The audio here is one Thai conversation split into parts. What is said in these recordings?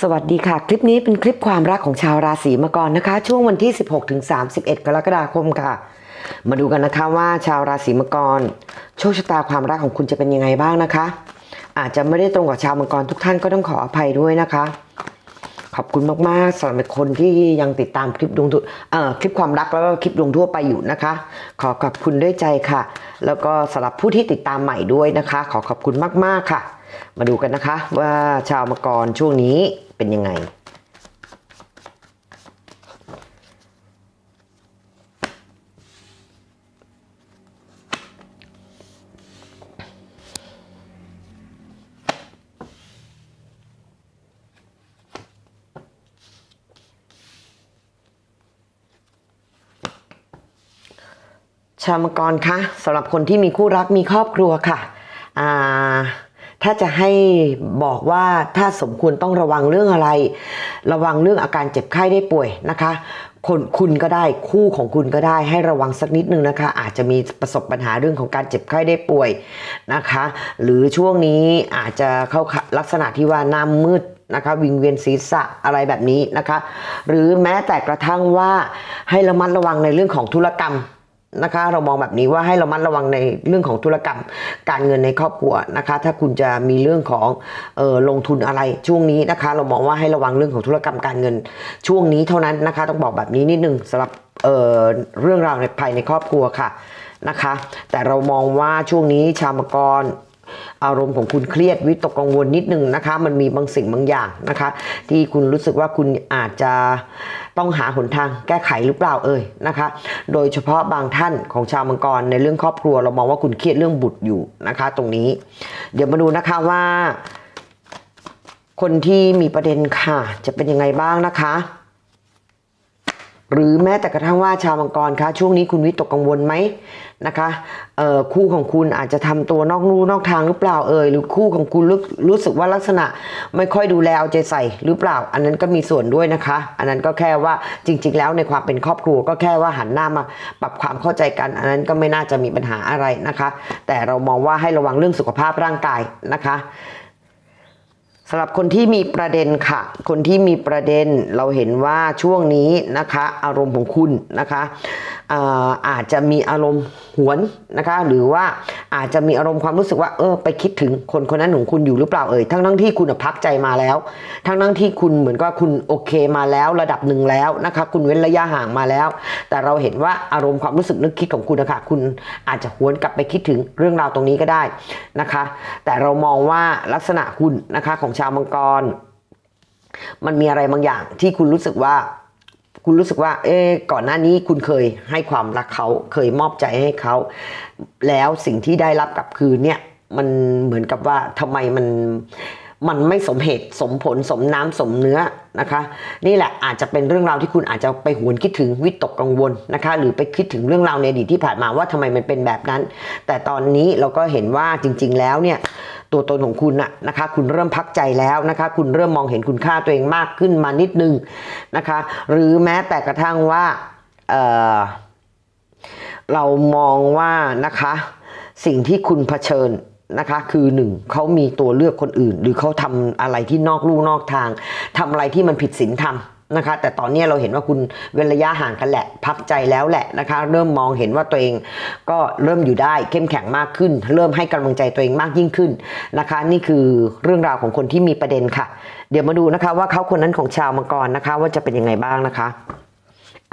สวัสดีค่ะ คลิปนี้เป็นคลิปความรักของชาวราศีมังกรนะคะ ช่วงวันที่ 16ถึง31 กรกฎาคมค่ะ มาดูกันนะคะว่าชาวราศีมังกร โชคชะตาความรักของคุณจะเป็นยังไงบ้างนะคะ อาจจะไม่ได้ตรงกับชาวมังกรทุกท่านก็ต้องขออภัยด้วยนะคะ ขอบคุณมากๆสำหรับคนที่ยังติดตามคลิปดวงทั่วเอ่อคลิปความรักแล้วก็คลิปดวงทั่วไปอยู่นะคะ ขอขอบคุณด้วยใจค่ะ แล้วก็สำหรับผู้ที่ติดตามใหม่ด้วยนะคะ ขอขอบคุณมากๆค่ะ มาดูกันนะคะว่าชาวมังกรช่วงนี้ เป็นยังไง ชาวมังกรคะสำหรับคนที่มีคู่รักมีครอบครัวค่ะอ่า ถ้าจะให้บอกว่าถ้าสมควรต้องระวังเรื่องอะไร ระวังเรื่องอาการเจ็บไข้ได้ป่วยนะคะคนคุณก็ได้คู่ของคุณก็ได้ให้ระวังสักนิดนึงนะคะ อาจจะมีประสบปัญหาเรื่องของการเจ็บไข้ได้ป่วยนะคะ หรือช่วงนี้อาจจะเข้าลักษณะที่ว่าหน้ามืดนะคะวิงเวียนศีรษะอะไรแบบนี้นะคะ หรือแม้แต่กระทั่งว่าให้ระมัดระวังในเรื่องของธุรกรรม นะคะ เรามองแบบนี้ว่าให้เรามัดระวังในเรื่องของธุรกรรม การเงินในครอบครัวนะคะ ถ้าคุณจะมีเรื่องของออลงทุนอะไรช่วงนี้นะคะ เรามองว่าให้ระวังเรื่องของธุรกรรมการเงิน ช่วงนี้เท่านั้นนะคะ ต้องบอกแบบนี้นิดนึงสำหรับเเรื่องราวในภายในครอบครัวค่ะนะคะ แต่เรามองว่าช่วงนี้ชาวมังกร อารมณ์ของคุณเครียดวิตกกังวลนิดนึงนะคะ มันมีบางสิ่งบางอย่างนะคะ ที่คุณรู้สึกว่าคุณอาจจะต้องหาหนทางแก้ไขหรือเปล่าเอ่ยนะคะ โดยเฉพาะบางท่านของชาวมังกรในเรื่องครอบครัวเรามองว่าคุณเครียดเรื่องบุตรอยู่นะคะ ตรงนี้ เดี๋ยวมาดูนะคะว่า คนที่มีประเด็นค่ะ จะเป็นยังไงบ้างนะคะ หรือแม้แต่กระทั่งว่าชาวมังกรคะช่วงนี้คุณวิตกกังวลไหมนะคะคู่ของคุณอาจจะทำตัวนอกลู่นอกทางหรือเปล่าเอ่ยหรือคู่ของคุณรรู้สึกว่าลักษณะไม่ค่อยดูแลเอาใจใส่หรือเปล่า อันนั้นก็มีส่วนด้วยนะคะ อันนั้นก็แค่ว่าจริง ๆ แล้วในความเป็นครอบครัวก็แค่ว่าหันหน้ามาปรับความเข้าใจกัน อันนั้นก็ไม่น่าจะมีปัญหาอะไรนะคะ แต่เรามองว่าให้ระวังเรื่องสุขภาพร่างกายนะคะ สำหรับคนที่มีประเด็นค่ะ คนที่มีประเด็นเราเห็นว่าช่วงนี้นะคะ อารมณ์ของคุณนะคะอาอาจจะมีอารมณ์หวนนะคะ หรือว่าอาจจะมีอารมณ์ความรู้สึกว่าเออไปคิดถึงคนคนนั้นของคุณอยู่หรือเปล่าเอ่ยทั้งทั้งที่คุณพักใจมาแล้ว ทั้งทั้งที่คุณเหมือนกับคุณโอเคมาแล้วระดับหนึ่งแล้วนะคะ คุณเว้นระยะห่างมาแล้ว แต่เราเห็นว่าอารมณ์ความรู้สึกนึกคิดของคุณนะคะคุณอาจจะหวนกลับไปคิดถึงเรื่องราวตรงนี้ก็ได้นะคะ แต่เรามองว่าลักษณะคุณนะคะของชาวมังกร มันมีอะไรบางอย่างที่คุณรู้สึกว่า คุณรู้สึกว่า เอ๊ก่อนหน้านี้คุณเคยให้ความรักเขาเคยมอบใจให้เขา แล้วสิ่งที่ได้รับกลับคืนเนี่ย มันเหมือนกับว่าทำไมมันมันไม่สมเหตุสมผลสมน้ำสมเนื้อนะคะ นี่แหละอาจจะเป็นเรื่องราวที่คุณอาจจะไปหวนคิดถึงวิตกกังวลนะคะ หรือไปคิดถึงเรื่องราวในอดีตที่ผ่านมาว่าทำไมมันเป็นแบบนั้น แต่ตอนนี้เราก็เห็นว่าจริง ๆ แล้วเนี่ย ตัวตนของคุณนะนะคะ คุณเริ่มพักใจแล้วนะคะ คุณเริ่มมองเห็นคุณค่าตัวเองมากขึ้นมานิดนึงนะคะ หรือแม้แต่กระทั่งว่าเออเรามองว่านะคะ สิ่งที่คุณเผชิญนะคะคือหนึ่งเขามีตัวเลือกคนอื่น หรือเขาทำอะไรที่นอกลู่นอกทางทำอะไรที่มันผิดศีลธรรม นะคะ แต่ตอนนี้เราเห็นว่าคุณเว้นระยะห่างกันแหละ พักใจแล้วแหละนะคะ เริ่มมองเห็นว่าตัวเองก็เริ่มอยู่ได้เข้มแข็งมากขึ้น เริ่มให้กำลังใจตัวเองมากยิ่งขึ้นนะคะ นี่คือเรื่องราวของคนที่มีประเด็นค่ะ เดี๋ยวมาดูนะคะว่าเขาคนนั้นของชาวมังกรนะคะ ว่าจะเป็นยังไงบ้างนะคะ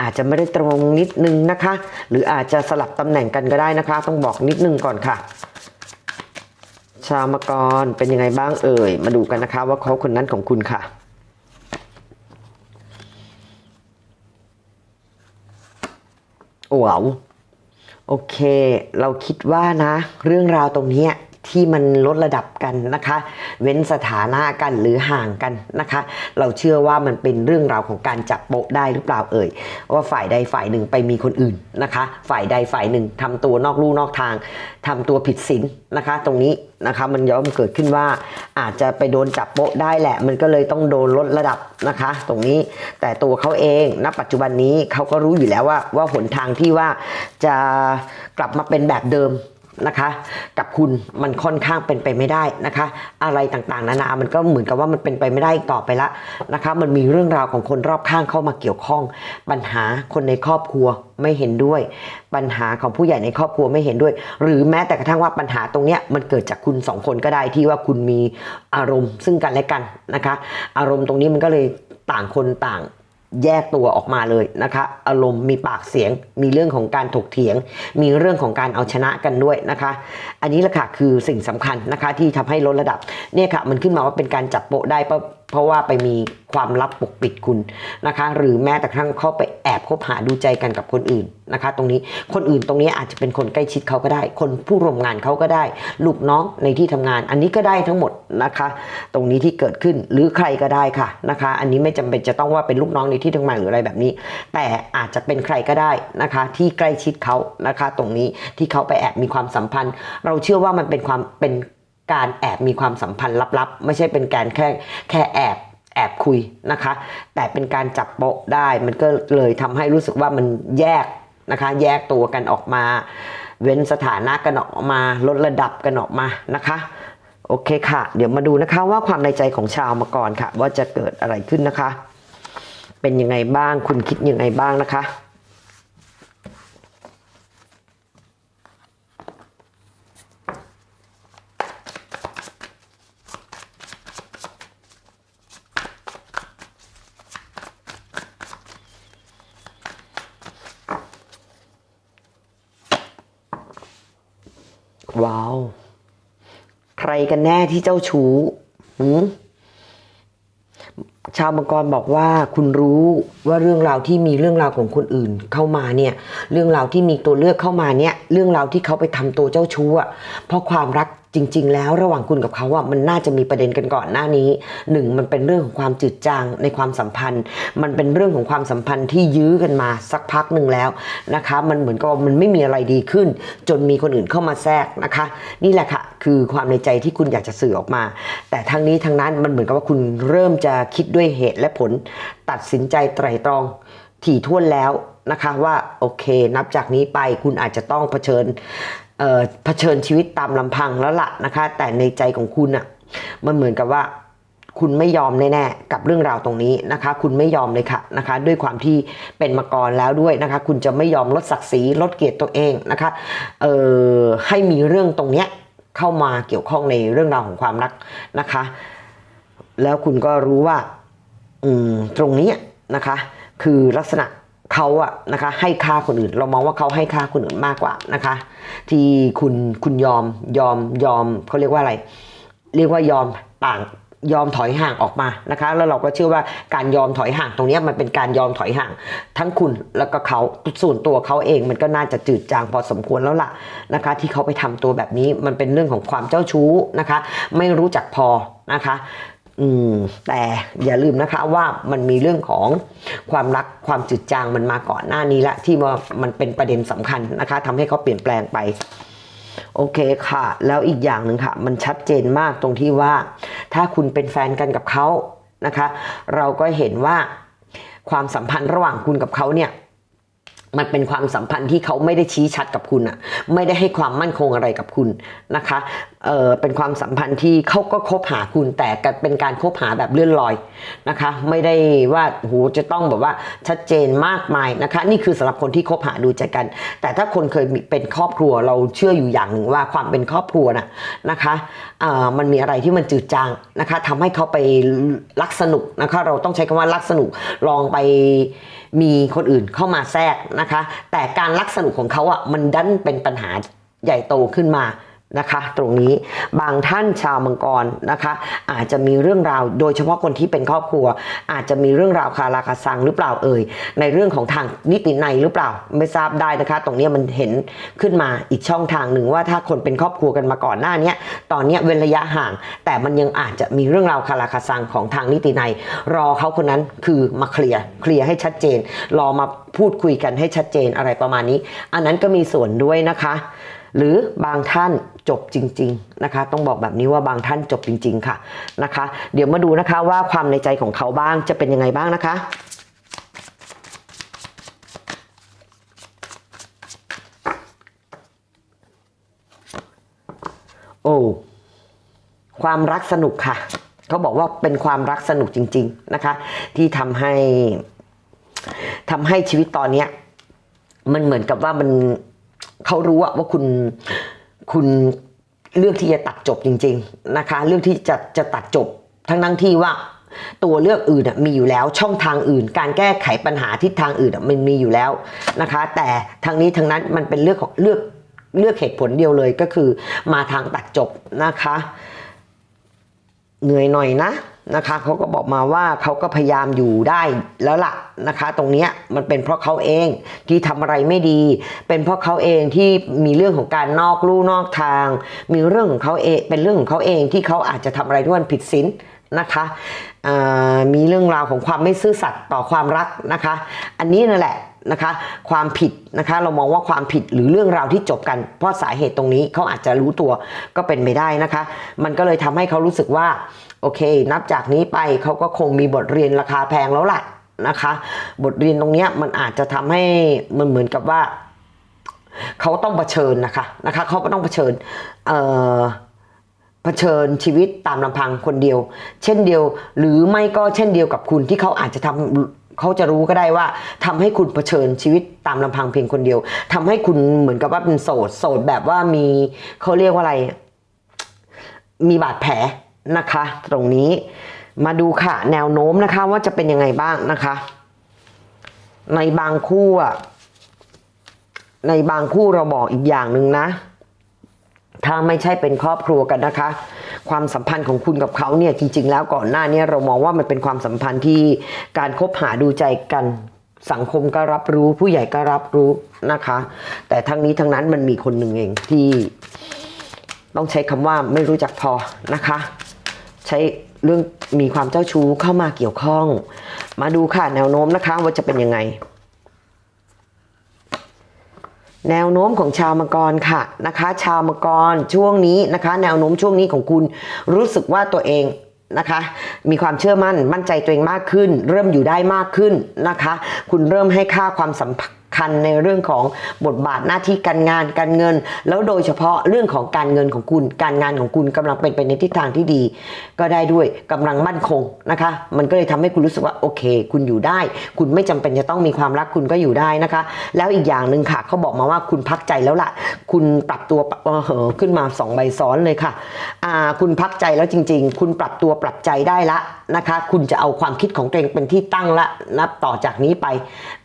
อาจจะไม่ได้ตรงนิดนึงนะคะ หรืออาจจะสลับตำแหน่งกันก็ได้นะคะ ต้องบอกนิดนึงก่อนค่ะ ชาวมังกรเป็นยังไงบ้างเอ่ย มาดูกันนะคะว่าเขาคนนั้นของคุณค่ะ ว้าวโอเค เราคิดว่านะ เรื่องราวตรงนี้ ที่มันลดระดับกันนะคะ เว้นสถานะกันหรือห่างกันนะคะ เราเชื่อว่ามันเป็นเรื่องราวของการจับโปะได้หรือเปล่าเอ่ยว่าฝ่ายใดฝ่ายหนึ่งไปมีคนอื่นนะคะ ฝ่ายใดฝ่ายหนึ่งทำตัวนอกลู่นอกทางทำตัวผิดศีลนะคะ ตรงนี้นะคะมันย่อมเกิดขึ้นว่าอาจจะไปโดนจับโปะได้แหละ มันก็เลยต้องโดนลดระดับนะคะ ตรงนี้แต่ตัวเขาเองณปัจจุบันนี้เขาก็รู้อยู่แล้วว่าว่าหนทางที่ว่าจะกลับมาเป็นแบบเดิม นะคะ กับคุณมันค่อนข้างเป็นไปไม่ได้นะคะ อะไรต่างๆ นานา มันก็เหมือนกับว่ามันเป็นไปไม่ได้อีกต่อไปละนะคะ มันมีเรื่องราวของคนรอบข้างเข้ามาเกี่ยวข้อง ปัญหาคนในครอบครัวไม่เห็นด้วย ปัญหาของผู้ใหญ่ในครอบครัวไม่เห็นด้วย หรือแม้แต่กระทั่งว่าปัญหาตรงเนี้ยมันเกิดจากคุณสองคนก็ได้ที่ว่าคุณมีอารมณ์ซึ่งกันและกันนะคะ อารมณ์ตรงนี้มันก็เลยต่างคนต่าง แยกตัวออกมาเลยนะคะ อารมณ์มีปากเสียง มีเรื่องของการถกเถียง มีเรื่องของการเอาชนะกันด้วยนะคะ อันนี้แหละค่ะคือสิ่งสำคัญนะคะที่ทำให้ลดระดับเนี่ยค่ะมันขึ้นมาว่าเป็นการจับโปะได้ เพราะว่าไปมีความลับปกปิดคุณนะคะ หรือแม้แต่กระทั่งเข้าไปแอบคบหาดูใจกันกับคนอื่นนะคะ ตรงนี้คนอื่นตรงนี้อาจจะเป็นคนใกล้ชิดเขาก็ได้ คนผู้ร่วมงานเขาก็ได้ ลูกน้องในที่ทำงาน อันนี้ก็ได้ทั้งหมดนะคะ ตรงนี้ที่เกิดขึ้นหรือใครก็ได้ค่ะนะคะ อันนี้ไม่จำเป็นจะต้องว่าเป็นลูกน้องในที่ทำงานหรืออะไรแบบนี้ แต่อาจจะเป็นใครก็ได้นะคะ ที่ใกล้ชิดเขานะคะ ตรงนี้ที่เขาไปแอบมีความสัมพันธ์ เราเชื่อว่ามันเป็นความเป็น การแอบมีความสัมพันธ์ลับๆ ไม่ใช่เป็นการแค่แค่แอบแอบคุยนะคะ แต่เป็นการจับโปะได้มันก็เลยทำให้รู้สึกว่ามันแยกนะคะ แยกตัวกันออกมา เว้นสถานะกันออกมาลดระดับกันออกมานะคะโอเคค่ะ เดี๋ยวมาดูนะคะว่าความในใจของชาวมังกรค่ะ ว่าจะเกิดอะไรขึ้นนะคะ เป็นยังไงบ้างคุณคิดยังไงบ้างนะคะ ว้าว ใคร กันแน่ที่เจ้าชู้ชาวมังกรบอกว่าคุณรู้ว่าเรื่องราวที่มีเรื่องราวของคนอื่นเข้ามาเนี่ย เรื่องราวที่มีตัวเลือกเข้ามาเนี่ย เรื่องราวที่เขาไปทำตัวเจ้าชู้อะเพราะความรัก จริง ๆ แล้วระหว่างคุณกับเขาอะมันน่าจะมีประเด็นกันก่อนหน้านี้หนึ่งมันเป็นเรื่องของความจืดจางในความสัมพันธ์ มันเป็นเรื่องของความสัมพันธ์ที่ยื้อกันมาสักพักหนึ่งแล้วนะคะ มันเหมือนกับมันไม่มีอะไรดีขึ้น จนมีคนอื่นเข้ามาแทรกนะคะ นี่แหละค่ะคือความในใจที่คุณอยากจะสื่อออกมา แต่ทั้งนี้ทั้งนั้นมันเหมือนกับว่าคุณเริ่มจะคิดด้วยเหตุและผล ตัดสินใจไตร่ตรองถี่ถ้วนแล้วนะคะว่าโอเค นับจากนี้ไปคุณอาจจะต้องเผชิญ เผชิญชีวิตตามลำพังแล้วล่ะนะคะ แต่ในใจของคุณอะ่ะมันเหมือนกับว่าคุณไม่ยอมแน่ๆกับเรื่องราวตรงนี้นะคะ คุณไม่ยอมเลยค่ะนะคะ ด้วยความที่เป็นมาก่อนแล้วด้วยนะคะ คุณจะไม่ยอมลดศักดิ์ศรีลดเกียรติตัวเองนะคะเอ่อให้มีเรื่องตรงเนี้ยเข้ามาเกี่ยวข้องในเรื่องราวของความรักนะคะ แล้วคุณก็รู้ว่าอืมตรงนี้นะคะ คือลักษณะ เขาอะนะคะให้ค่าคนอื่น เรามองว่าเขาให้ค่าคนอื่นมากกว่านะคะ ที่คุณคุณยอมยอมยอมเขาเรียกว่าอะไร เรียกว่ายอมต่างยอมถอยห่างออกมานะคะ แล้วเราก็เชื่อว่าการยอมถอยห่างตรงนี้มันเป็นการยอมถอยห่าง ทั้งคุณแล้วก็เขาส่วนตัวเขาเองมันก็น่าจะจืดจางพอสมควรแล้วล่ะนะคะ ที่เขาไปทำตัวแบบนี้มันเป็นเรื่องของความเจ้าชู้นะคะ ไม่รู้จักพอนะคะ อืมแต่อย่าลืมนะคะว่ามันมีเรื่องของความรักความจืดจางมันมาก่อนหน้านี้ละที่ว่ามันเป็นประเด็นสำคัญนะคะทำให้เขาเปลี่ยนแปลงไป โอเคค่ะ แล้วอีกอย่างหนึ่งค่ะ มันชัดเจนมากตรงที่ว่า ถ้าคุณเป็นแฟนกันกับเขานะคะ เราก็เห็นว่าความสัมพันธ์ระหว่างคุณกับเขาเนี่ยมันเป็นความสัมพันธ์ที่เขาไม่ได้ชี้ชัดกับคุณอะไม่ได้ให้ความมั่นคงอะไรกับคุณนะคะ เออเป็นความสัมพันธ์ที่เขาก็คบหาคุณแต่เป็นการคบหาแบบเลื่อนลอยนะคะ ไม่ได้ว่าโหจะต้องแบบว่าชัดเจนมากมายนะคะ นี่คือสำหรับคนที่คบหาดูใจกัน แต่ถ้าคนเคยเป็นครอบครัวเราเชื่ออยู่อย่างหนึ่งว่าความเป็นครอบครัวน่ะนะคะเออมันมีอะไรที่มันจืดจางนะคะทำให้เขาไปรักสนุกนะคะ เราต้องใช้คำว่ารักสนุกลองไปมีคนอื่นเข้ามาแทรกนะคะ แต่การลักสนุกของเขาอะมันดันเป็นปัญหาใหญ่โตขึ้นมา นะคะ ตรงนี้บางท่านชาวมังกรนะคะ อาจจะมีเรื่องราวโดยเฉพาะคนที่เป็นครอบครัว อาจจะมีเรื่องราวคาราคาซังหรือเปล่าเอ่ยในเรื่องของทางนิติในหรือเปล่าไม่ทราบได้นะคะ ตรงนี้มันเห็นขึ้นมาอีกช่องทางหนึ่งว่าถ้าคนเป็นครอบครัวกันมาก่อนหน้านี้ตอนนี้เว้นระยะห่าง แต่มันยังอาจจะมีเรื่องราวคาราคาซังของทางนิติในรอเขาคนนั้นคือมาเคลียร์เคลียร์ให้ชัดเจน รอมาพูดคุยกันให้ชัดเจนอะไรประมาณนี้ อันนั้นก็มีส่วนด้วยนะคะ หรือบางท่าน จบจริง ๆนะคะ ต้องบอกแบบนี้ว่าบางท่านจบจริง ๆ ค่ะนะคะ เดี๋ยวมาดูนะคะว่าความในใจของเขาบ้างจะเป็นยังไงบ้างนะคะโอ้ความรักสนุกค่ะ เขาบอกว่าเป็นความรักสนุกจริง ๆนะคะ ที่ทำให้ทำให้ชีวิตตอนนี้มันเหมือนกับว่ามันเขารู้ว่าคุณ คุณเลือกที่จะตัดจบจริง ๆนะคะ เลือกที่จะจะตัดจบทั้งทั้งที่ว่าตัวเลือกอื่นอะมีอยู่แล้วช่องทางอื่น การแก้ไขปัญหาทิศทางอื่นอะมันมีอยู่แล้วนะคะ แต่ทางนี้ทางนั้นมันเป็นเลือกของเลือกเลือกเหตุผลเดียวเลยก็คือมาทางตัดจบนะคะ เหนื่อยหน่อยนะ นะคะเขาก็บอกมาว่าเขาก็พยายามอยู่ได้แล้วล่ะนะคะ ตรงเนี้ยมันเป็นเพราะเขาเองที่ทำอะไรไม่ดี เป็นเพราะเขาเองที่มีเรื่องของการนอกลู่นอกทาง มีเรื่องของเขาเองเป็นเรื่องของเขาเองที่เขาอาจจะทำอะไรที่มันผิดศีลนะคะมีเรื่องราวของความไม่ซื่อสัตย์ต่อความรักนะคะ อันนี้นั่นแหละนะคะความผิดนะคะเรามองว่าความผิดหรือเรื่องราวที่จบกัน เพราะสาเหตุตรงนี้เขาอาจจะรู้ตัวก็เป็นไปได้นะคะ มันก็เลยทำให้เขารู้สึกว่า โอเค นับจากนี้ไปเขาก็คงมีบทเรียนราคาแพงแล้วล่ะนะคะ บทเรียนตรงนี้มันอาจจะทำให้มันเหมือนกับว่าเขาต้องเผชิญนะคะนะคะเขาก็ต้องเผชิญเอ่อเผชิญชีวิตตามลำพังคนเดียว เช่นเดียว หรือไม่ก็เช่นเดียวกับคุณที่เขาอาจจะทำเขาจะรู้ก็ได้ว่าทำให้คุณเผชิญชีวิตตามลำพังเพียงคนเดียวทำให้คุณเหมือนกับว่าเป็นโสดโสดแบบว่ามีเขาเรียกว่าอะไร มีบาดแผล นะคะ ตรงนี้มาดูค่ะ แนวโน้มนะคะว่าจะเป็นยังไงบ้างนะคะ ในบางคู่อะในบางคู่เราบอกอีกอย่างหนึ่งนะ ถ้าไม่ใช่เป็นครอบครัวกันนะคะ ความสัมพันธ์ของคุณกับเขาเนี่ยจริง ๆ แล้วก่อนหน้านี้เรามองว่ามันเป็นความสัมพันธ์ที่การคบหาดูใจกันสังคมก็รับรู้ผู้ใหญ่ก็รับรู้นะคะ แต่ทั้งนี้ทั้งนั้นมันมีคนหนึ่งเองที่ต้องใช้คำว่าไม่รู้จักพอนะคะ ใช้เรื่องมีความเจ้าชู้เข้ามาเกี่ยวข้อง มาดูค่ะแนวโน้มนะคะว่าจะเป็นยังไง แนวโน้มของชาวมังกรค่ะนะคะ ชาวมังกรช่วงนี้นะคะ แนวโน้มช่วงนี้ของคุณรู้สึกว่าตัวเองนะคะมีความเชื่อมั่นมั่นใจตัวเองมากขึ้น เริ่มอยู่ได้มากขึ้นนะคะ คุณเริ่มให้ค่าความสำ คัญในเรื่องของบทบาทหน้าที่การงานการเงิน แล้วโดยเฉพาะเรื่องของการเงินของคุณการงานของคุณกำลังเป็นไปในทิศทางที่ดี ก็ได้ด้วยกำลังมั่นคงนะคะ มันก็เลยทำให้คุณรู้สึกว่าโอเค คุณอยู่ได้ คุณไม่จำเป็นจะต้องมีความรักคุณก็อยู่ได้นะคะ แล้วอีกอย่างหนึ่งค่ะเขาบอกมาว่าคุณพักใจแล้วล่ะ คุณปรับตัวเออเหอขึ้นมาสองใบซ้อนเลยค่ะอ่าคุณพักใจแล้วจริง ๆ คุณปรับตัวปรับใจได้ละ นะคะ คุณจะเอาความคิดของตัวเองเป็นที่ตั้งละนับต่อจากนี้ไป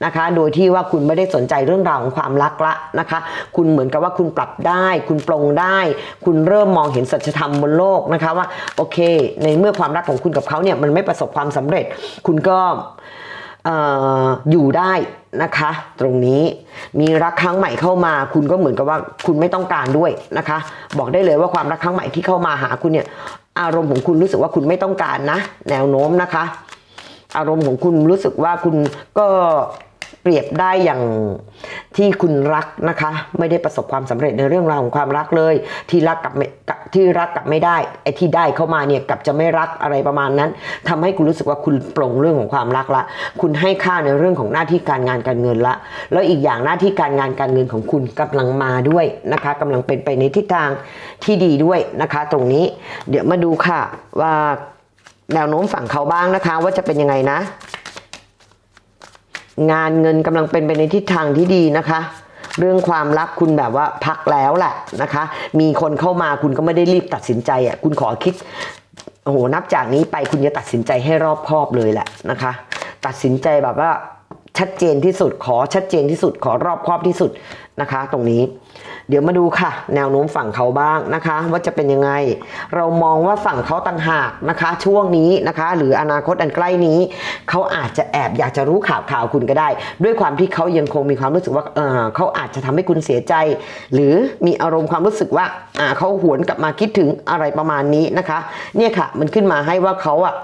นะคะ โดยที่ว่าคุณไม่ได้สนใจเรื่องราวของความรักละนะคะ คุณเหมือนกับว่าคุณปรับได้ คุณปรงได้ คุณเริ่มมองเห็นสัจธรรมบนโลกนะคะว่าโอเค ในเมื่อความรักของคุณกับเขาเนี่ยมันไม่ประสบความสำเร็จ คุณก็เอ่ออยู่ได้นะคะ ตรงนี้มีรักครั้งใหม่เข้ามา คุณก็เหมือนกับว่าคุณไม่ต้องการด้วยนะคะ บอกได้เลยว่าความรักครั้งใหม่ที่เข้ามาหาคุณเนี่ย อารมณ์ของคุณรู้สึกว่าคุณไม่ต้องการนะ แนวโน้มนะคะ อารมณ์ของคุณรู้สึกว่าคุณก็ เปรียบได้อย่างที่คุณรักนะคะ ไม่ได้ประสบความสำเร็จในเรื่องราวของความรักเลย ที่รักกับไม่กับที่รักกับไม่ได้ไอ้ที่ได้เข้ามาเนี่ยกับจะไม่รักอะไรประมาณนั้นทำให้คุณรู้สึกว่าคุณปลงเรื่องของความรักละ คุณให้ค่าในเรื่องของหน้าที่การงานการเงินละ แล้วอีกอย่างหน้าที่การงานการเงินของคุณกำลังมาด้วยนะคะกำลังเป็นไปในทิศทางที่ดีด้วยนะคะ ตรงนี้ เดี๋ยวมาดูค่ะว่าแนวโน้มฝั่งเขาบ้างนะคะ ว่าจะเป็นยังไงนะ งานเงินกำลังเป็นไปในทิศทางที่ดีนะคะ เรื่องความรักคุณแบบว่าพักแล้วแหละนะคะ มีคนเข้ามาคุณก็ไม่ได้รีบตัดสินใจอะคุณขอคิดโอ้โหนับจากนี้ไปคุณจะตัดสินใจให้รอบคอบเลยแหละนะคะ ตัดสินใจแบบว่าชัดเจนที่สุดขอชัดเจนที่สุดขอรอบคอบที่สุดนะคะ ตรงนี้ เดี๋ยวมาดูค่ะ แนวโน้มฝั่งเขาบ้างนะคะ ว่าจะเป็นยังไง เรามองว่าฝั่งเขาต่างหากนะคะ ช่วงนี้นะคะ หรืออนาคตอันใกล้นี้ เขาอาจจะแอบอยากจะรู้ข่าวข่าวคุณก็ได้ ด้วยความที่เขายังคงมีความรู้สึกว่าเออเขาอาจจะทำให้คุณเสียใจ หรือมีอารมณ์ความรู้สึกว่าอ่าเขาหวนกลับมาคิดถึงอะไรประมาณนี้นะคะ เนี่ยค่ะ มันขึ้นมาให้ว่าเขาอะ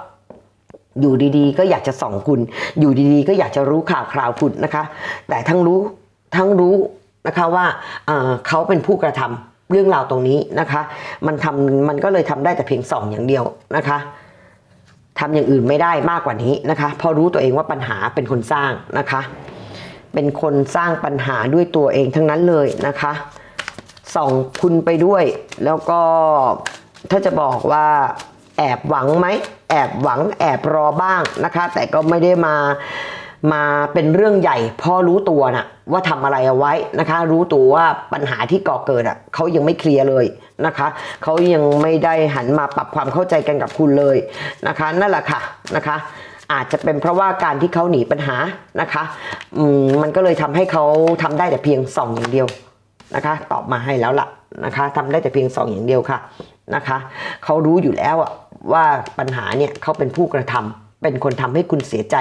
อยู่ดีๆ ก็อยากจะส่องคุณ อยู่ดีๆ ก็อยากจะรู้ข่าวคราวคุณนะคะ แต่ทั้งรู้ทั้งรู้ นะคะว่าเเขาเป็นผู้กระทำเรื่องราวตรงนี้นะคะ มันทำมันก็เลยทำได้แต่เพียงสองอย่างเดียวนะคะทำอย่างอื่นไม่ได้มากกว่านี้นะคะพราะรู้ตัวเองว่าปัญหาเป็นคนสร้างนะคะ เป็นคนสร้างปัญหาด้วยตัวเองทั้งนั้นเลยนะคะส่องคุณไปด้วย แล้วก็ถ้าจะบอกว่าแอบหวังไหมแอบหวังแอบรอบ้างนะคะ แต่ก็ไม่ได้มา มาเป็นเรื่องใหญ่พ่อรู้ตัวนะว่าทำอะไรเอาไว้นะคะ รู้ตัวว่าปัญหาที่ก่อเกิดอะเขายังไม่เคลียร์เลยนะคะเขายังไม่ได้หันมาปรับความเข้าใจกันกับคุณเลยนะคะ นั่นแหละค่ะนะคะอาจจะเป็นเพราะว่าการที่เขาหนีปัญหานะคะมมันก็เลยทำให้เขาทำได้แต่เพียงสองอย่างเดียวนะคะ ตอบมาให้แล้วล่ะนะคะทำได้แต่เพียงสองอย่างเดียวค่ะนะคะเขารู้อยู่แล้วอะว่าปัญหาเนี่ยเขาเป็นผู้กระทำ เป็นคนทำให้คุณเสียใจ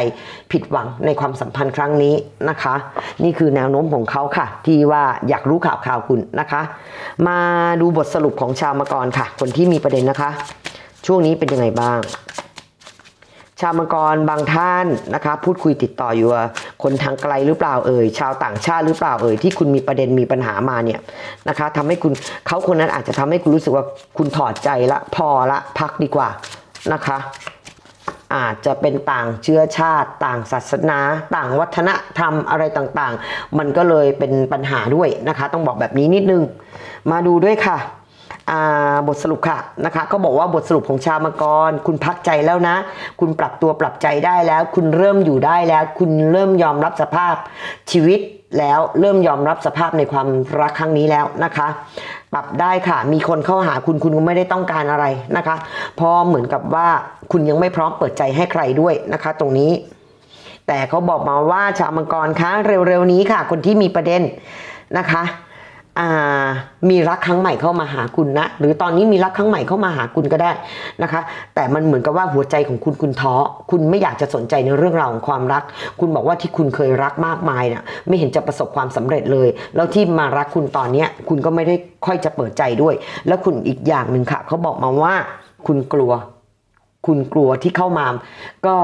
ผิดหวังในความสัมพันธ์ครั้งนี้นะคะ นี่คือแนวโน้มของเขาค่ะ ที่ว่าอยากรู้ข่าวข่าวคุณนะคะ มาดูบทสรุปของชาวมังกรค่ะ คนที่มีประเด็นนะคะ ช่วงนี้เป็นยังไงบ้าง ชาวมังกรบางท่านนะคะ พูดคุยติดต่ออยู่คนทางไกลหรือเปล่าเอ่ยชาวต่างชาติหรือเปล่าเอ่ยที่คุณมีประเด็นมีปัญหามาเนี่ยนะคะทำให้คุณเขาคนนั้นอาจจะทำให้คุณรู้สึกว่าคุณถอดใจละพอละพักดีกว่านะคะ อาจจะเป็นต่างเชื้อชาติ ต่างศาสนา ต่างวัฒนธรรมอะไรต่างๆ มันก็เลยเป็นปัญหาด้วยนะคะ ต้องบอกแบบนี้นิดนึง มาดูด้วยค่ะอ่าบทสรุปค่ะนะคะก็บอกว่าบทสรุปของชาวมังกร คุณพักใจแล้วนะ คุณปรับตัวปรับใจได้แล้ว คุณเริ่มอยู่ได้แล้ว คุณเริ่มยอมรับสภาพชีวิต แล้วเริ่มยอมรับสภาพในความรักครั้งนี้แล้วนะคะ ปรับได้ค่ะ มีคนเข้าหาคุณคุณก็ไม่ได้ต้องการอะไรนะคะเพราะเหมือนกับว่าคุณยังไม่พร้อมเปิดใจให้ใครด้วยนะคะ ตรงนี้ แต่เขาบอกมาว่าชาวมังกรคะเร็วๆนี้ค่ะ คนที่มีประเด็นนะคะ มีรักครั้งใหม่เข้ามาหาคุณนะ หรือตอนนี้มีรักครั้งใหม่เข้ามาหาคุณก็ได้นะคะ แต่มันเหมือนกับว่าหัวใจของคุณคุณท้อ คุณไม่อยากจะสนใจในเรื่องราวของความรัก คุณบอกว่าที่คุณเคยรักมากมายน่ะไม่เห็นจะประสบความสำเร็จเลย แล้วที่มารักคุณตอนเนี้ยคุณก็ไม่ได้ค่อยจะเปิดใจด้วย แล้วคุณอีกอย่างหนึ่งค่ะเขาบอกมาว่า คุณกลัว คุณกลัวที่เข้ามาก็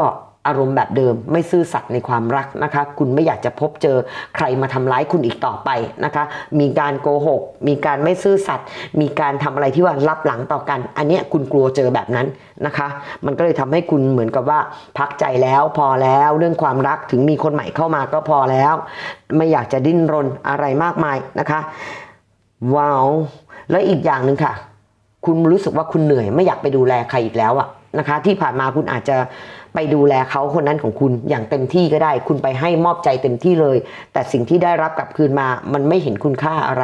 อารมณ์แบบเดิม ไม่ซื่อสัตย์ในความรักนะคะ คุณไม่อยากจะพบเจอใครมาทำร้ายคุณอีกต่อไปนะคะ มีการโกหก มีการไม่ซื่อสัตย์มีการทำอะไรที่ว่ารับหลังต่อกัน อันเนี้ยคุณกลัวเจอแบบนั้นนะคะ มันก็เลยทำให้คุณเหมือนกับว่า พักใจแล้วพอแล้วเรื่องความรักถึงมีคนใหม่เข้ามาก็พอแล้ว ไม่อยากจะดิ้นรนอะไรมากมายนะคะว้าวแล้วอีกอย่างหนึ่งค่ะ คุณรู้สึกว่าคุณเหนื่อยไม่อยากไปดูแลใครอีกแล้วอะ นะคะ ที่ผ่านมาคุณอาจจะไปดูแลเขาคนนั้นของคุณอย่างเต็มที่ก็ได้ คุณไปให้มอบใจเต็มที่เลย แต่สิ่งที่ได้รับกลับคืนมามันไม่เห็นคุณค่าอะไร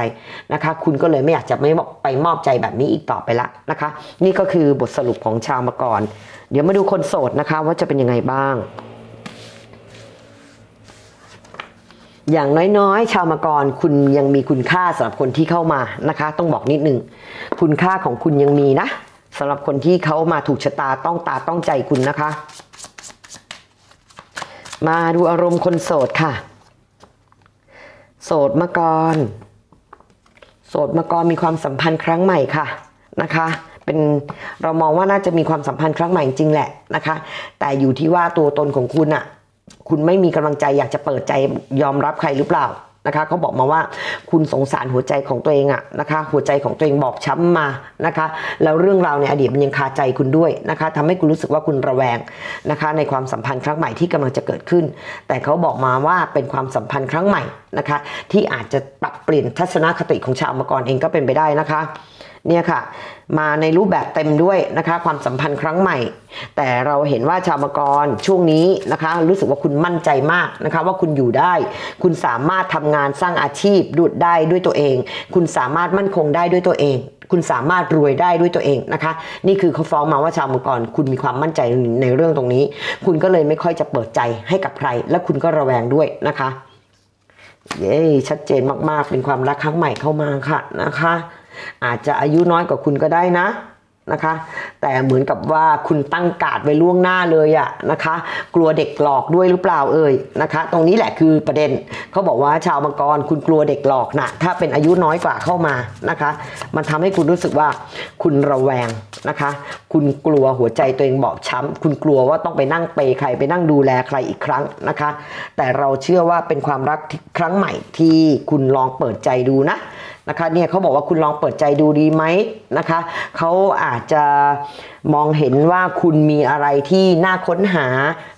นะคะ คุณก็เลยไม่อยากจะไม่ไปมอบใจแบบนี้อีกต่อไปละนะคะ นี่ก็คือบทสรุปของชาวมกรเดี๋ยวมาดูคนโสดนะคะ ว่าจะเป็นยังไงบ้าง อย่างน้อยๆ ชาวมกรคุณยังมีคุณค่าสำหรับคนที่เข้ามานะคะ ต้องบอกนิดนึงคุณค่าของคุณยังมีนะ สำหรับคนที่เขามาถูกชะตาต้องตาต้องใจคุณนะคะ มาดูอารมณ์คนโสดค่ะ โสดมากรโสดมากรมีความสัมพันธ์ครั้งใหม่ค่ะนะคะเป็นเรามองว่าน่าจะมีความสัมพันธ์ครั้งใหม่จริงแหละนะคะ แต่อยู่ที่ว่าตัวตนของคุณอะคุณไม่มีกำลังใจอยากจะเปิดใจยอมรับใครหรือเปล่า นะคะเขาบอกมาว่าคุณสงสารหัวใจของตัวเองอะนะคะ หัวใจของตัวเองบอบช้ำมานะคะ แล้วเรื่องราวในอดีตมันยังคาใจคุณด้วยนะคะทำให้คุณรู้สึกว่าคุณระแวงนะคะ ในความสัมพันธ์ครั้งใหม่ที่กำลังจะเกิดขึ้น แต่เขาบอกมาว่าเป็นความสัมพันธ์ครั้งใหม่นะคะ ที่อาจจะปรับเปลี่ยนทัศนคติของชาวมกรเองก็เป็นไปได้นะคะ เนี่ยค่ะมาในรูปแบบเต็มด้วยนะคะความสัมพันธ์ครั้งใหม่ แต่เราเห็นว่าชาวมกรช่วงนี้นะคะ รู้สึกว่าคุณมั่นใจมากนะคะ ว่าคุณอยู่ได้ คุณสามารถทำงานสร้างอาชีพดูดได้ด้วยตัวเอง คุณสามารถมั่นคงได้ด้วยตัวเอง คุณสามารถรวยได้ด้วยตัวเองนะคะ นี่คือเขาฟ้องมาว่าชาวมังกรคุณมีความมั่นใจในเรื่องตรงนี้ คุณก็เลยไม่ค่อยจะเปิดใจให้กับใคร และคุณก็ระแวงด้วยนะคะเย้ชัดเจนมากๆ เป็นความรักครั้งใหม่เข้ามาค่ะนะคะ อาจจะอายุน้อยกว่าคุณก็ได้นะนะคะ แต่เหมือนกับว่าคุณตั้งการ์ดไว้ล่วงหน้าเลยอะนะคะ กลัวเด็กหลอกด้วยหรือเปล่าเอ่ยนะคะ ตรงนี้แหละคือประเด็นเขาบอกว่าชาวมังกรคุณกลัวเด็กหลอกนะถ้าเป็นอายุน้อยกว่าเข้ามานะคะ มันทำให้คุณรู้สึกว่าคุณระแวงนะคะ คุณกลัวหัวใจตัวเองบอบช้ำคุณกลัวว่าต้องไปนั่งเปย์ใครไปนั่งดูแลใครอีกครั้งนะคะ แต่เราเชื่อว่าเป็นความรักครั้งใหม่ที่คุณลองเปิดใจดูนะ นะคะเนี่ยเขาบอกว่าคุณลองเปิดใจดูดีไหมนะคะเขาอาจจะมองเห็นว่าคุณมีอะไรที่น่าค้นหา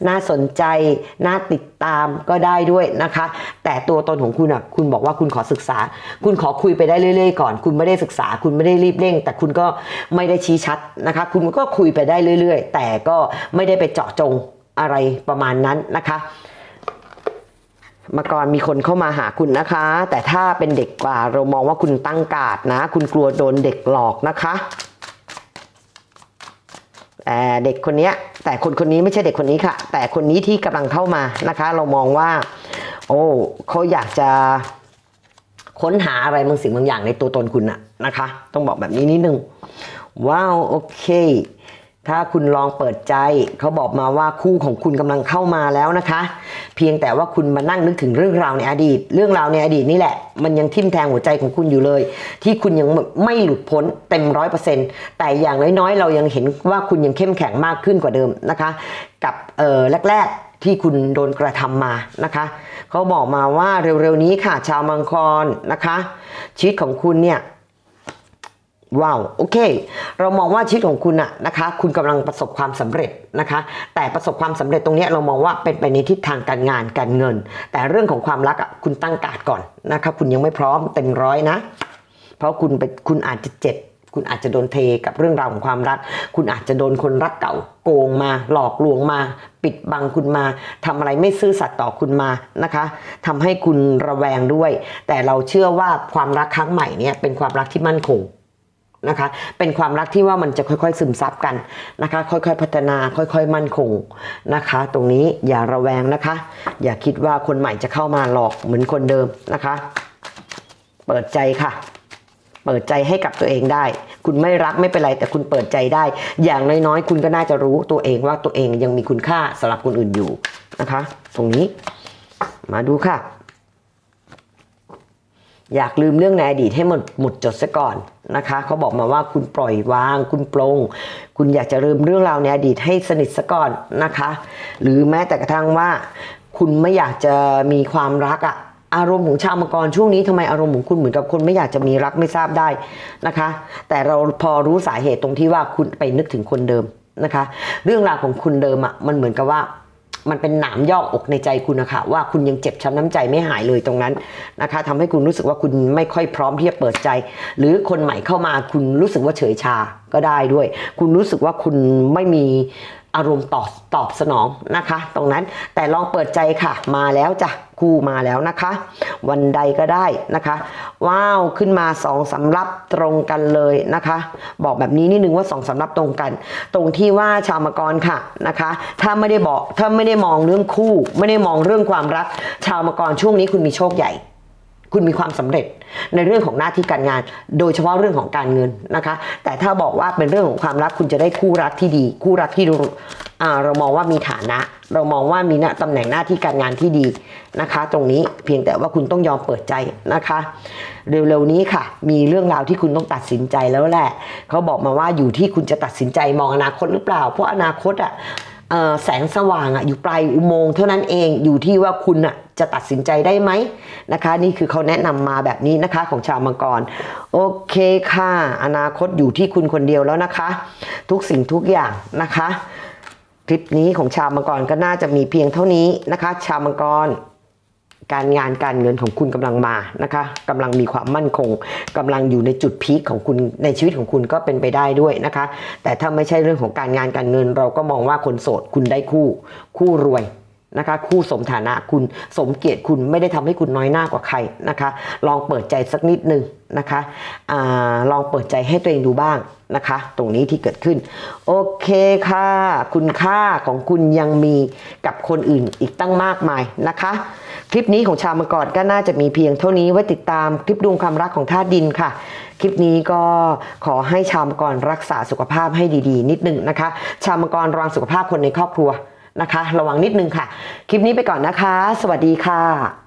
น่าสนใจ น่าติดตามก็ได้ด้วยนะคะ แต่ตัวตนของคุณอะคุณบอกว่าคุณขอศึกษา คุณขอคุยไปได้เรื่อยๆก่อน คุณไม่ได้ศึกษา คุณไม่ได้รีบเร่ง แต่คุณก็ไม่ได้ชี้ชัดนะคะ คุณก็คุยไปได้เรื่อย ๆ แต่ก็ไม่ได้ไปเจาะจงอะไรประมาณนั้นนะคะ มาก่อนมีคนเข้ามาหาคุณนะคะ แต่ถ้าเป็นเด็กกว่าเรามองว่าคุณตั้งกาดนะ คุณกลัวโดนเด็กหลอกนะคะแต่เด็กคนนี้แต่คนคนนี้ไม่ใช่เด็กคนนี้ค่ะ แต่คนนี้ที่กำลังเข้ามานะคะ เรามองว่า โอ้เขาอยากจะค้นหาอะไรบางสิ่งบางอย่างในตัวตนคุณน่ะนะคะ ต้องบอกแบบนี้นิดนึงว้าวโอเค ถ้าคุณลองเปิดใจเขาบอกมาว่าคู่ของคุณกำลังเข้ามาแล้วนะคะ เพียงแต่ว่าคุณมานั่งนึกถึงเรื่องราวในอดีต เรื่องราวในอดีตนี่แหละ มันยังทิ่มแทงหัวใจของคุณอยู่เลย ที่คุณยังไม่หลุดพ้นเต็มร้อยเปอร์เซ็นต์แต่อย่างน้อยๆ เรายังเห็นว่าคุณยังเข้มแข็งมากขึ้นกว่าเดิมนะคะ กับเออแรกๆที่คุณโดนกระทำมานะคะเขาบอกมาว่าเร็วๆนี้ค่ะชาวมังกรนะคะ ชีวิตของคุณเนี่ย ว้าวโอเค เรามองว่าชีวิตของคุณอะนะคะ คุณกำลังประสบความสำเร็จนะคะ แต่ประสบความสำเร็จตรงนี้เรามองว่าเป็นไปในทิศทางการงานการเงิน แต่เรื่องของความรักอะคุณตั้งการ์ดก่อนนะคะ คุณยังไม่พร้อมเต็มร้อยนะ เพราะคุณไปคุณอาจจะเจ็บคุณอาจจะโดนเทกับเรื่องราวของความรัก คุณอาจจะโดนคนรักเก่าโกงมา หลอกลวงมา ปิดบังคุณมาทำอะไรไม่ซื่อสัตย์ต่อคุณมานะคะทำให้คุณระแวงด้วย แต่เราเชื่อว่าความรักครั้งใหม่เนี่ยเป็นความรักที่มั่นคง นะคะ เป็นความรักที่ว่ามันจะค่อยๆ ซึมซับกันนะคะ ค่อยๆ พัฒนาค่อยๆ มั่นคงนะคะ ตรงนี้อย่าระแวงนะคะ อย่าคิดว่าคนใหม่จะเข้ามาหลอกเหมือนคนเดิมนะคะ เปิดใจค่ะ เปิดใจให้กับตัวเองได้ คุณไม่รักไม่เป็นไรแต่คุณเปิดใจได้ อย่างน้อยๆ คุณก็น่าจะรู้ตัวเองว่าตัวเองยังมีคุณค่าสำหรับคนอื่นอยู่นะคะ ตรงนี้มาดูค่ะ อยากลืมเรื่องในอดีตให้หมดหมดจดซะก่อนนะคะเขาบอกมาว่าคุณปล่อยวาง คุณปลง คุณอยากจะลืมเรื่องราวในอดีตให้สนิทซะก่อนนะคะ หรือแม้แต่กระทั่งว่า คุณไม่อยากจะมีความรักอะอารมณ์ของชาวมังกรช่วงนี้ทำไมอารมณ์ของคุณเหมือนกับคนไม่อยากจะมีรักไม่ทราบได้นะคะ แต่เราพอรู้สาเหตุตรงที่ว่าคุณไปนึกถึงคนเดิมนะคะ เรื่องราวของคุณเดิมอะมันเหมือนกับว่า มันเป็นหนามยอกอกในใจคุณนะคะว่าคุณยังเจ็บช้ำน้ำใจไม่หายเลยตรงนั้นนะคะทำให้คุณรู้สึกว่าคุณไม่ค่อยพร้อมที่จะเปิดใจ หรือคนใหม่เข้ามาคุณรู้สึกว่าเฉยชาก็ได้ด้วย คุณรู้สึกว่าคุณไม่มี อารมณ์ตอบตอบสนองนะคะ ตรงนั้นแต่ลองเปิดใจค่ะ มาแล้วจ้ะคู่มาแล้วนะคะ วันใดก็ได้นะคะ ว้าวขึ้นมาสองสำรับตรงกันเลยนะคะ บอกแบบนี้นิดนึงว่าสองสำรับตรงกัน ตรงที่ว่าชาวมังกรค่ะนะคะ ถ้าไม่ได้บอกถ้าไม่ได้มองเรื่องคู่ ไม่ได้มองเรื่องความรัก ชาวมังกรช่วงนี้คุณมีโชคใหญ่ คุณมีความสำเร็จในเรื่องของหน้าที่การงาน โดยเฉพาะเรื่องของการเงินนะคะ แต่ถ้าบอกว่าเป็นเรื่องของความรักคุณจะได้คู่รักที่ดี คู่รักที่รู้อ่าเรามองว่ามีฐานะ เรามองว่ามีหน้าตำแหน่งหน้าที่การงานที่ดีนะคะ ตรงนี้เพียงแต่ว่าคุณต้องยอมเปิดใจนะคะ เร็วๆนี้ค่ะ มีเรื่องราวที่คุณต้องตัดสินใจแล้วแหละเขาบอกมาว่าอยู่ที่คุณจะตัดสินใจมองอนาคตหรือเปล่า เพราะอนาคตอะแสงสว่างอะอยู่ปลายอุโมงค์เท่านั้นเองอยู่ที่ว่าคุณอะ จะตัดสินใจได้ไหมนะคะ นี่คือเขาแนะนำมาแบบนี้นะคะของชาวมังกร โอเคค่ะ อนาคตอยู่ที่คุณคนเดียวแล้วนะคะ ทุกสิ่งทุกอย่างนะคะ คลิปนี้ของชาวมังกรก็น่าจะมีเพียงเท่านี้นะคะ ชาวมังกรการงานการเงินของคุณกำลังมานะคะกำลังมีความมั่นคงกำลังอยู่ในจุดพีคของคุณในชีวิตของคุณก็เป็นไปได้ด้วยนะคะ แต่ถ้าไม่ใช่เรื่องของการงานการเงิน เราก็มองว่าคนโสดคุณได้คู่ คู่รวย นะคะคู่สมฐานะคุณสมเกียรติคุณไม่ได้ทำให้คุณน้อยหน้ากว่าใครนะคะ ลองเปิดใจสักนิดหนึ่งนะคะอลองเปิดใจให้ตัวเองดูบ้างนะคะ ตรงนี้ที่เกิดขึ้น โอเคค่ะ คุณค่าของคุณยังมีกับคนอื่นอีกตั้งมากมายนะคะ คลิปนี้ของชาวมังกรก็น่าจะมีเพียงเท่านี้ไว้ติดตามคลิปดวงความรักของธาตุดินค่ะ คลิปนี้ก็ขอให้ชาวมังกรรักษาสุขภาพให้ดีๆ นิดนึงนะคะ ชาวมังกรระวังสุขภาพคนในครอบครัว นะคะ ระวังนิดนึงค่ะ คลิปนี้ไปก่อนนะคะ สวัสดีค่ะ